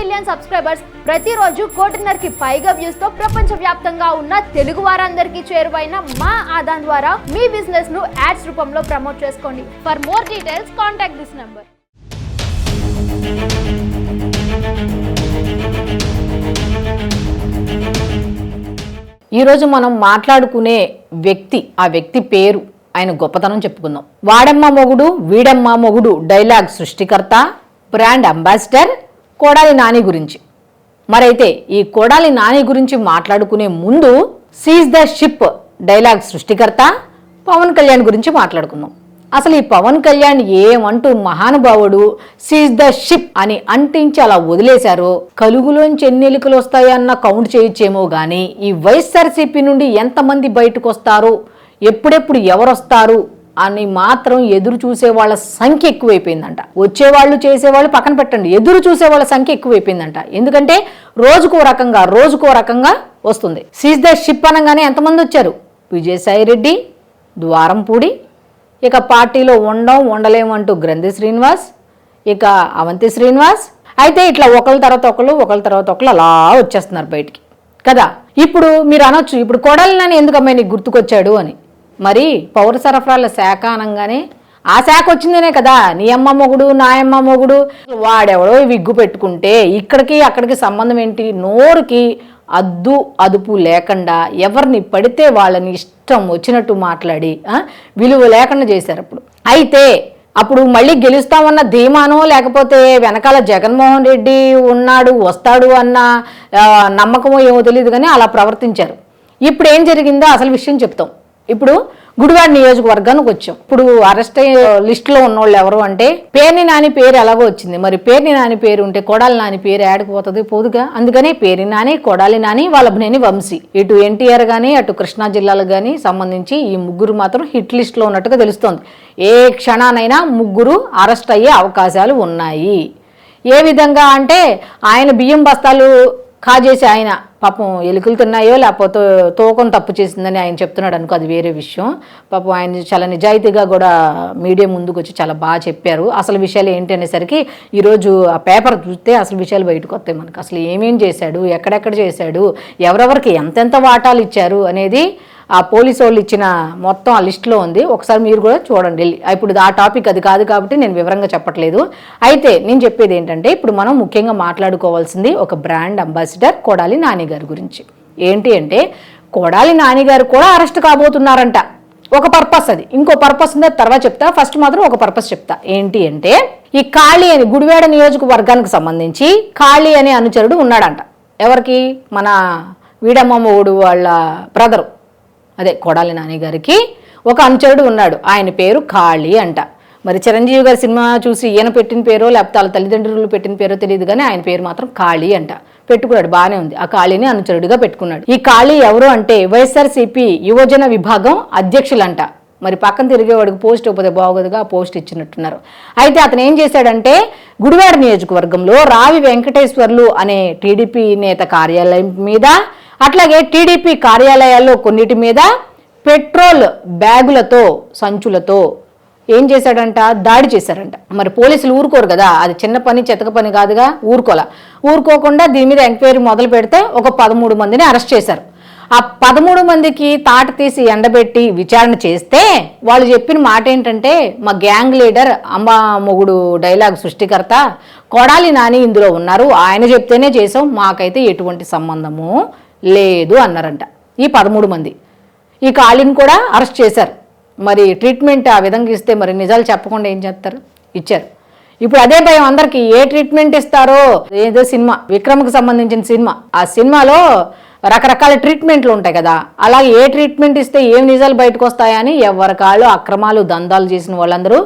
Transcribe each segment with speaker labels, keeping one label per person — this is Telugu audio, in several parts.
Speaker 1: మిలియన్ సబ్స్క్రైబర్స్ ప్రతిరోజు కోటిన్నరకి పైగా వ్యూస్తో ప్రపంచ వ్యాప్తంగా ఉన్న తెలుగు వారందరికీ చేరువైన మా ఆదాన్ ద్వారా మీ బిజినెస్ను యాడ్స్ రూపంలో ప్రమోట్ చేసుకోండి. For more details contact this number
Speaker 2: ఈరోజు మనం మాట్లాడుకునే వ్యక్తి ఆ వ్యక్తి పేరు ఆయన గొప్పతనం చెప్పుకుందాం. వాడమ్మ మొగుడు వీడమ్మ మొగుడు డైలాగ్ సృష్టికర్త బ్రాండ్ అంబాసిడర్ కోడాలి నాని గురించి. మరైతే ఈ కోడాలి నాని గురించి మాట్లాడుకునే ముందు సీజ్ ద షిప్ డైలాగ్ సృష్టికర్త పవన్ కళ్యాణ్ గురించి మాట్లాడుకుందాం. అసలు ఈ పవన్ కళ్యాణ్ ఏమంటూ మహానుభావుడు సీజ్ ద షిప్ అని అంటించి అలా వదిలేశారో కలుగులోంచి ఎన్ని ఎలుకలు వస్తాయన్న కౌంట్ చేయొచ్చేమో గానీ ఈ వైఎస్ఆర్సీపీ నుండి ఎంతమంది బయటకు వస్తారు ఎప్పుడెప్పుడు ఎవరొస్తారు అని మాత్రం ఎదురు చూసే వాళ్ళ సంఖ్య ఎక్కువైపోయిందంట. వచ్చేవాళ్ళు చేసేవాళ్ళు పక్కన పెట్టండి. ఎదురు చూసే వాళ్ళ సంఖ్య ఎక్కువైపోయిందంట. ఎందుకంటే రోజుకో రకంగా రోజుకో రకంగా వస్తుంది. సీజ్ ద షిప్ అనగానే ఎంతమంది వచ్చారు? విజయసాయి రెడ్డి ద్వారంపూడి ఇక పార్టీలో ఉండం ఉండలేమంటూ గ్రంథి శ్రీనివాస్ ఇక అవంతి శ్రీనివాస్. అయితే ఇట్లా ఒకళ్ళ తర్వాత ఒకళ్ళు ఒకళ్ళ తర్వాత ఒకళ్ళు అలా వచ్చేస్తున్నారు బయటికి. కదా? ఇప్పుడు మీరు అనొచ్చు ఇప్పుడు కొడాలి నాని ఎందుకు అమ్మాయి నీకు గుర్తుకొచ్చాడు అని. మరి పౌర సరఫరాల శాఖ అనగానే ఆ శాఖ వచ్చిందనే కదా నీ అమ్మ మొగుడు నాయమ్మ మొగుడు. వాడెవడో విగ్గు పెట్టుకుంటే ఇక్కడికి అక్కడికి సంబంధం ఏంటి? నోరుకి అద్దు అదుపు లేకుండా ఎవరిని పడితే వాళ్ళని ఇష్టం వచ్చినట్టు మాట్లాడి విలువ లేకుండా చేశారు అప్పుడు. అయితే అప్పుడు మళ్ళీ గెలుస్తామన్న ధీమానో లేకపోతే వెనకాల జగన్మోహన్ రెడ్డి ఉన్నాడు వస్తాడు అన్న నమ్మకమో ఏమో తెలియదు కానీ అలా ప్రవర్తించారు. ఇప్పుడు ఏం జరిగిందో అసలు విషయం చెప్తాం. ఇప్పుడు గుడివాడ నియోజకవర్గానికి వచ్చాం. ఇప్పుడు అరెస్ట్ అయ్యే లిస్టులో ఉన్నోళ్ళు ఎవరు అంటే పేర్ని నాని పేరు ఎలాగో వచ్చింది. మరి పేర్ని నాని పేరు ఉంటే కొడాలి నాని పేరు ఏడకపోతుంది పోదుగా? అందుకనే పేరు నాని కొడాలి నాని వాళ్ళభనేని వంశీ. ఇటు ఎన్టీఆర్ కానీ అటు కృష్ణా జిల్లాలకు కానీ సంబంధించి ఈ ముగ్గురు మాత్రం హిట్ లిస్ట్లో ఉన్నట్టుగా తెలుస్తోంది. ఏ క్షణానైనా ముగ్గురు అరెస్ట్ అయ్యే అవకాశాలు ఉన్నాయి. ఏ విధంగా అంటే ఆయన బియ్యం బస్తాలు కాజేసి ఆయన పాపం ఎలుకలు తిన్నాయో లేకపోతే తూకం తప్పు చేసిందని ఆయన చెప్తున్నాడు అనుకో అది వేరే విషయం. పాపం ఆయన చాలా నిజాయితీగా కూడా మీడియా ముందుకు వచ్చి చాలా బాగా చెప్పారు. అసలు విషయాలు ఏంటి అనేసరికి ఈరోజు ఆ పేపర్ చూస్తే అసలు విషయాలు బయటకు వస్తాయి మనకు. అసలు ఏమేం చేశాడు ఎక్కడెక్కడ చేశాడు ఎవరెవరికి ఎంతెంత వాటాలు ఇచ్చారు అనేది ఆ పోలీసు వాళ్ళు ఇచ్చిన మొత్తం ఆ లిస్టులో ఉంది. ఒకసారి మీరు కూడా చూడండి. ఇప్పుడు ఆ టాపిక్ అది కాదు కాబట్టి నేను వివరంగా చెప్పట్లేదు. అయితే నేను చెప్పేది ఏంటంటే ఇప్పుడు మనం ముఖ్యంగా మాట్లాడుకోవాల్సింది ఒక బ్రాండ్ అంబాసిడర్ కొడాలి నాని గారి గురించి. ఏంటి అంటే కొడాలి నాని గారు కూడా అరెస్ట్ కాబోతున్నారంట. ఒక పర్పస్ అది. ఇంకో పర్పస్ ఉంది? అది తర్వాత చెప్తా. ఫస్ట్ మాత్రం ఒక పర్పస్ చెప్తా. ఏంటి అంటే ఈ కాళీ అని గుడివేడ నియోజకవర్గానికి సంబంధించి కాళీ అనే అనుచరుడు ఉన్నాడంట. ఎవరికి? మన వీడమ్మ వాళ్ళ బ్రదరు. అదే కొడాలి నాని గారికి ఒక అనుచరుడు ఉన్నాడు. ఆయన పేరు కాళీ అంట. మరి చిరంజీవి గారి సినిమా చూసి ఈయన పెట్టిన పేరో లేకపోతే వాళ్ళ తల్లిదండ్రులు పెట్టిన పేరో తెలియదు కానీ ఆయన పేరు మాత్రం కాళీ అంట. పెట్టుకున్నాడు బాగానే ఉంది. ఆ కాళీని అనుచరుడిగా పెట్టుకున్నాడు. ఈ కాళీ ఎవరు అంటే వైఎస్ఆర్సీపీ యువజన విభాగం అధ్యక్షులంట. మరి పక్కన తిరిగేవాడికి పోస్ట్ ఇవ్వకపోతే బాగోదుగా ఆ పోస్ట్ ఇచ్చినట్టున్నారు. అయితే అతను ఏం చేశాడంటే గుడివాడ నియోజకవర్గంలో రావి వెంకటేశ్వర్లు అనే టీడీపీ నేత కార్యాలయం మీద అట్లాగే టీడీపీ కార్యాలయాల్లో కొన్నిటి మీద పెట్రోల్ బ్యాగులతో సంచులతో ఏం చేశాడంట? దాడి చేశారంట మరి పోలీసులు ఊరుకోరు కదా? అది చిన్న పని చెతక పని కాదుగా? ఊరుకోలా ఊరుకోకుండా దీని మీద ఎంక్వైరీ మొదలు పెడితే ఒక పదమూడు మందిని అరెస్ట్ చేశారు. ఆ పదమూడు మందికి తాట తీసి ఎండబెట్టి విచారణ చేస్తే వాళ్ళు చెప్పిన మాట ఏంటంటే మా గ్యాంగ్ లీడర్ అమ్మ మొగుడు డైలాగ్ సృష్టికర్త కొడాలి నాని ఇందులో ఉన్నారు. ఆయన చెప్తేనే చేసాం. మాకైతే ఎటువంటి సంబంధము లేదు అన్నారంట. ఈ పదమూడు మంది. ఈ కాలిని కూడా అరెస్ట్ చేశారు. మరి ట్రీట్మెంట్ ఆ విధంగా ఇస్తే మరి నిజాలు చెప్పకుండా ఏం చేస్తారు? ఇచ్చారు. ఇప్పుడు అదే భయం అందరికీ. ఏ ట్రీట్మెంట్ ఇస్తారో? ఏదో సినిమా. విక్రమ్కి సంబంధించిన సినిమా. ఆ సినిమాలో రకరకాల ట్రీట్మెంట్లు ఉంటాయి కదా. అలాగే ఏ ట్రీట్మెంట్ ఇస్తే ఏం నిజాలు బయటకు వస్తాయని ఎవరికాళ్ళు అక్రమాలు దందాలు చేసిన వాళ్ళందరూ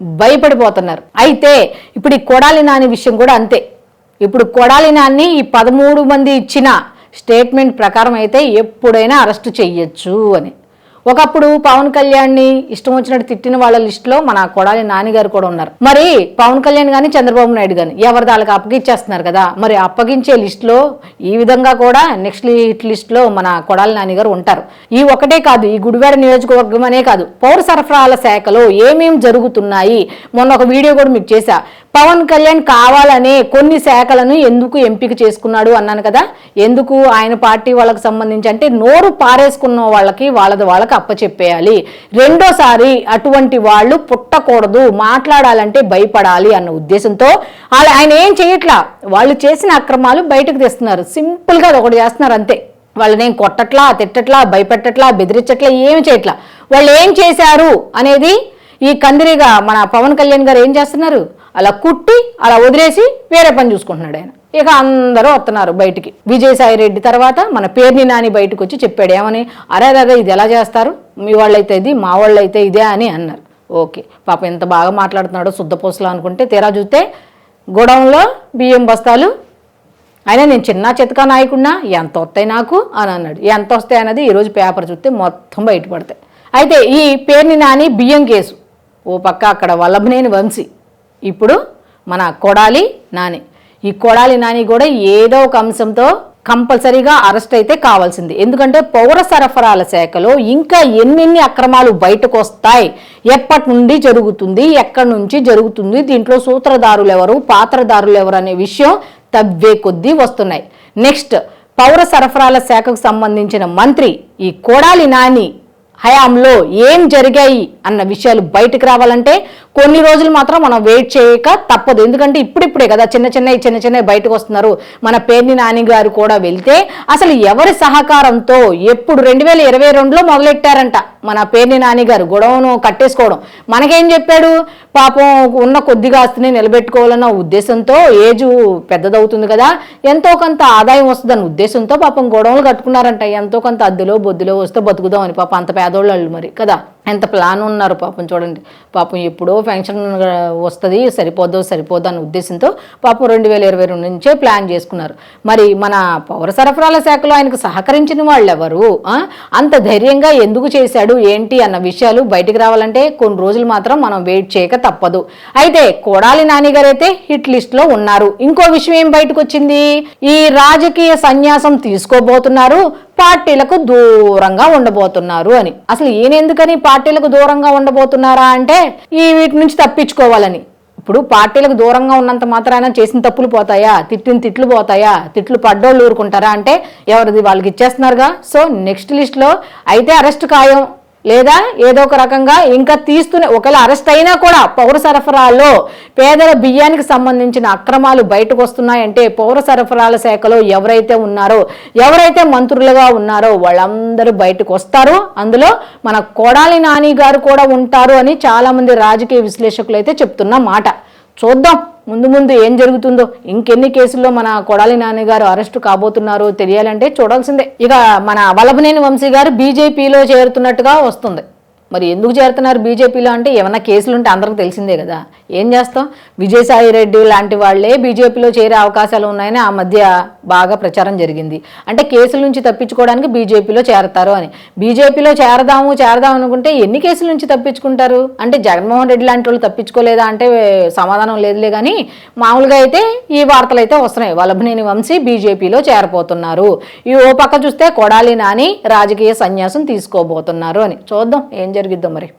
Speaker 2: భయపడిపోతున్నారు. అయితే ఇప్పుడు ఈ కొడాలి నాని విషయం కూడా అంతే. ఇప్పుడు కొడాలి నాన్ని ఈ పదమూడు మంది ఇచ్చిన స్టేట్మెంట్ ప్రకారం అయితే ఎప్పుడైనా అరెస్ట్ చెయ్యొచ్చు అని. ఒకప్పుడు పవన్ కళ్యాణ్ని ఇష్టం వచ్చినట్టు తిట్టిన వాళ్ళ లిస్టులో మన కొడాలి నాన్నగారు కూడా ఉన్నారు. మరి పవన్ కళ్యాణ్ కానీ చంద్రబాబు నాయుడు కానీ ఎవరి వాళ్ళకి అప్పగించేస్తున్నారు కదా? మరి అప్పగించే లిస్టులో ఈ విధంగా కూడా నెక్స్ట్ హిట్ లిస్టులో మన కొడాలి నాన్నగారు ఉంటారు. ఈ ఒకటే కాదు ఈ గుడివాడ నియోజకవర్గం అనే కాదు పౌర సరఫరాల శాఖలో ఏమేమి జరుగుతున్నాయి? మొన్న ఒక వీడియో కూడా మీకు చేశా. పవన్ కళ్యాణ్ కావాలనే కొన్ని శాఖలను ఎందుకు ఎంపిక చేసుకున్నాడు అన్నాను కదా. ఎందుకు ఆయన పార్టీ వాళ్ళకి సంబంధించి అంటే నోరు పారేసుకున్న వాళ్ళకి వాళ్ళది వాళ్ళకి అప్పచెప్పేయాలి. రెండోసారి అటువంటి వాళ్ళు పుట్టకూడదు మాట్లాడాలంటే భయపడాలి అన్న ఉద్దేశంతో వాళ్ళు ఆయన ఏం చేయట్లా? వాళ్ళు చేసిన అక్రమాలు బయటకు తెస్తున్నారు. సింపుల్గా అది ఒకటి చేస్తున్నారు అంతే. వాళ్ళని ఏం కొట్టట్లా తిట్టట్లా భయపెట్టట్లా బెదిరించట్లా ఏమి చేయట్లా? వాళ్ళు ఏం చేశారు అనేది ఈ కందిరిగా మన పవన్ కళ్యాణ్ గారు ఏం చేస్తున్నారు? అలా కుట్టి అలా వదిలేసి వేరే పని చూసుకుంటున్నాడు ఆయన. ఇక అందరూ వస్తున్నారు బయటికి. విజయసాయి రెడ్డి తర్వాత మన పేర్ని నాని బయటకు వచ్చి చెప్పాడు ఏమని? అరే అరే ఇది ఎలా చేస్తారు? మీ వాళ్ళైతే ఇది మా వాళ్ళైతే ఇదే అని అన్నారు. ఓకే. పాప ఎంత బాగా మాట్లాడుతున్నాడో శుద్ధపూసలు అనుకుంటే తీరా చూస్తే గొడవంలో బియ్యం బస్తాలు. అయినా నేను చిన్న చితకా నాయకుడినా? ఎంత వస్తాయి నాకు? అని అన్నాడు. ఎంత వస్తాయి అన్నది ఈరోజు పేపర్ చూస్తే మొత్తం బయటపడతాయి. అయితే ఈ పేరుని నాని బియ్యం కేసు. ఓ పక్క అక్కడ వల్లభనేని వంశీ. ఇప్పుడు మన కొడాలి నాని. ఈ కొడాలి నాని కూడా ఏదో ఒక అంశంతో కంపల్సరీగా అరెస్ట్ అయితే కావాల్సింది. ఎందుకంటే పౌర సరఫరాల శాఖలో ఇంకా ఎన్నెన్ని అక్రమాలు బయటకు వస్తాయి ఎప్పటి నుండి జరుగుతుంది? ఎక్కడి నుంచి జరుగుతుంది? దీంట్లో సూత్రధారులు ఎవరు? పాత్రధారులు ఎవరు అనే విషయం తవ్వే కొద్దీ వస్తున్నాయి. నెక్స్ట్ పౌర సరఫరాల శాఖకు సంబంధించిన మంత్రి ఈ కొడాలి నాని హయాంలో ఏం జరిగాయి అన్న విషయాలు బయటకు రావాలంటే కొన్ని రోజులు మాత్రం మనం వెయిట్ చేయక తప్పదు. ఎందుకంటే ఇప్పుడిప్పుడే కదా చిన్న చిన్న చిన్న చిన్న బయటకు వస్తున్నారు. మన పేర్ని నాని గారు కూడా వెళ్తే అసలు ఎవరి సహకారంతో ఎప్పుడు రెండు వేల ఇరవై రెండులో మొదలెట్టారంట. మన పేర్ని నాని గారు గొడవను కట్టేసుకోవడం. మనకేం చెప్పాడు? పాపం ఉన్న కొద్దిగా ఆస్తిని నిలబెట్టుకోవాలన్న ఉద్దేశంతో ఏజు పెద్దదవుతుంది కదా. ఎంతో కొంత ఆదాయం వస్తుందన్న ఉద్దేశంతో పాపం గొడవలు కట్టుకున్నారంట. ఎంతో కొంత అద్దెలో బొద్దులో వస్తే బతుకుదామని పాపం అంత పేదోళ్ళు మరి కదా? ఎంత ప్లాన్ ఉన్నారు పాపం చూడండి. పాపం ఎప్పుడో ఫంక్షన్ వస్తుంది సరిపోదో సరిపోద్దు అనే ఉద్దేశంతో పాపం రెండు వేల ఇరవై రెండు నుంచే ప్లాన్ చేసుకున్నారు. మరి మన పౌర సరఫరాల శాఖలో ఆయనకు సహకరించిన వాళ్ళు ఎవరు అంత ధైర్యంగా ఎందుకు చేశాడు? ఏంటి అన్న విషయాలు బయటికి రావాలంటే కొన్ని రోజులు మాత్రం మనం వెయిట్ చేయక తప్పదు. అయితే కొడాలి నానిగారు అయితే హిట్ లిస్ట్లో ఉన్నారు. ఇంకో విషయం ఏం బయటకు వచ్చింది ఈ రాజకీయ సన్యాసం తీసుకోబోతున్నారు. పార్టీలకు దూరంగా ఉండబోతున్నారు అని. అసలు ఈయనెందుకని పార్టీలకు దూరంగా ఉండబోతున్నారా అంటే ఈ వీటి నుంచి తప్పించుకోవాలని. ఇప్పుడు పార్టీలకు దూరంగా ఉన్నంత మాత్రాన చేసిన తప్పులు పోతాయా? తిట్టిన తిట్లు పోతాయా? తిట్లు పడ్డోళ్ళు ఊరుకుంటారా? అంటే ఎవరిది వాళ్ళకి ఇచ్చేస్తున్నారుగా? సో నెక్స్ట్ లిస్ట్లో అయితే అరెస్ట్ ఖాయం. లేదా ఏదో ఒక రకంగా ఇంకా తీస్తూనే ఒకవేళ అరెస్ట్ అయినా కూడా పౌర సరఫరాలో పేదల బియ్యానికి సంబంధించిన అక్రమాలు బయటకు వస్తున్నాయంటే పౌర సరఫరాల శాఖలో ఎవరైతే ఉన్నారో ఎవరైతే మంత్రులుగా ఉన్నారో వాళ్ళందరూ బయటకు వస్తారు. అందులో మన కొడాలి నాని గారు కూడా ఉంటారు అని చాలామంది రాజకీయ విశ్లేషకులు అయితే చెప్తున్న మాట. చూద్దాం. ముందు ముందు ఏం జరుగుతుందో. ఇంకెన్ని కేసుల్లో మన కొడాలి నాని గారు అరెస్టు కాబోతున్నారో తెలియాలంటే చూడాల్సిందే. ఇక మన వల్లభనేని వంశీ గారు బీజేపీలో చేరుతున్నట్టుగా వస్తుంది. మరి ఎందుకు చేరుతున్నారు బీజేపీలో అంటే ఏమైనా కేసులు ఉంటే అందరికి తెలిసిందే కదా. ఏం చేస్తాం? విజయసాయి రెడ్డి లాంటి వాళ్ళే బీజేపీలో చేరే అవకాశాలు ఉన్నాయని ఆ మధ్య బాగా ప్రచారం జరిగింది. అంటే కేసుల నుంచి తప్పించుకోవడానికి బీజేపీలో చేరతారు అని. బీజేపీలో చేరదాము చేరదాం అనుకుంటే ఎన్ని కేసుల నుంచి తప్పించుకుంటారు? అంటే జగన్మోహన్ రెడ్డి లాంటి వాళ్ళు తప్పించుకోలేదా అంటే సమాధానం లేదులే కానీ మామూలుగా అయితే ఈ వార్తలు అయితే వస్తున్నాయి. వల్లభనేని వంశీ బీజేపీలో చేరబోతున్నారు. ఈ ఓ పక్క చూస్తే కొడాలి నాని రాజకీయ సన్యాసం తీసుకోబోతున్నారు అని. చూద్దాం ఏం జరిగిద్దాం మరి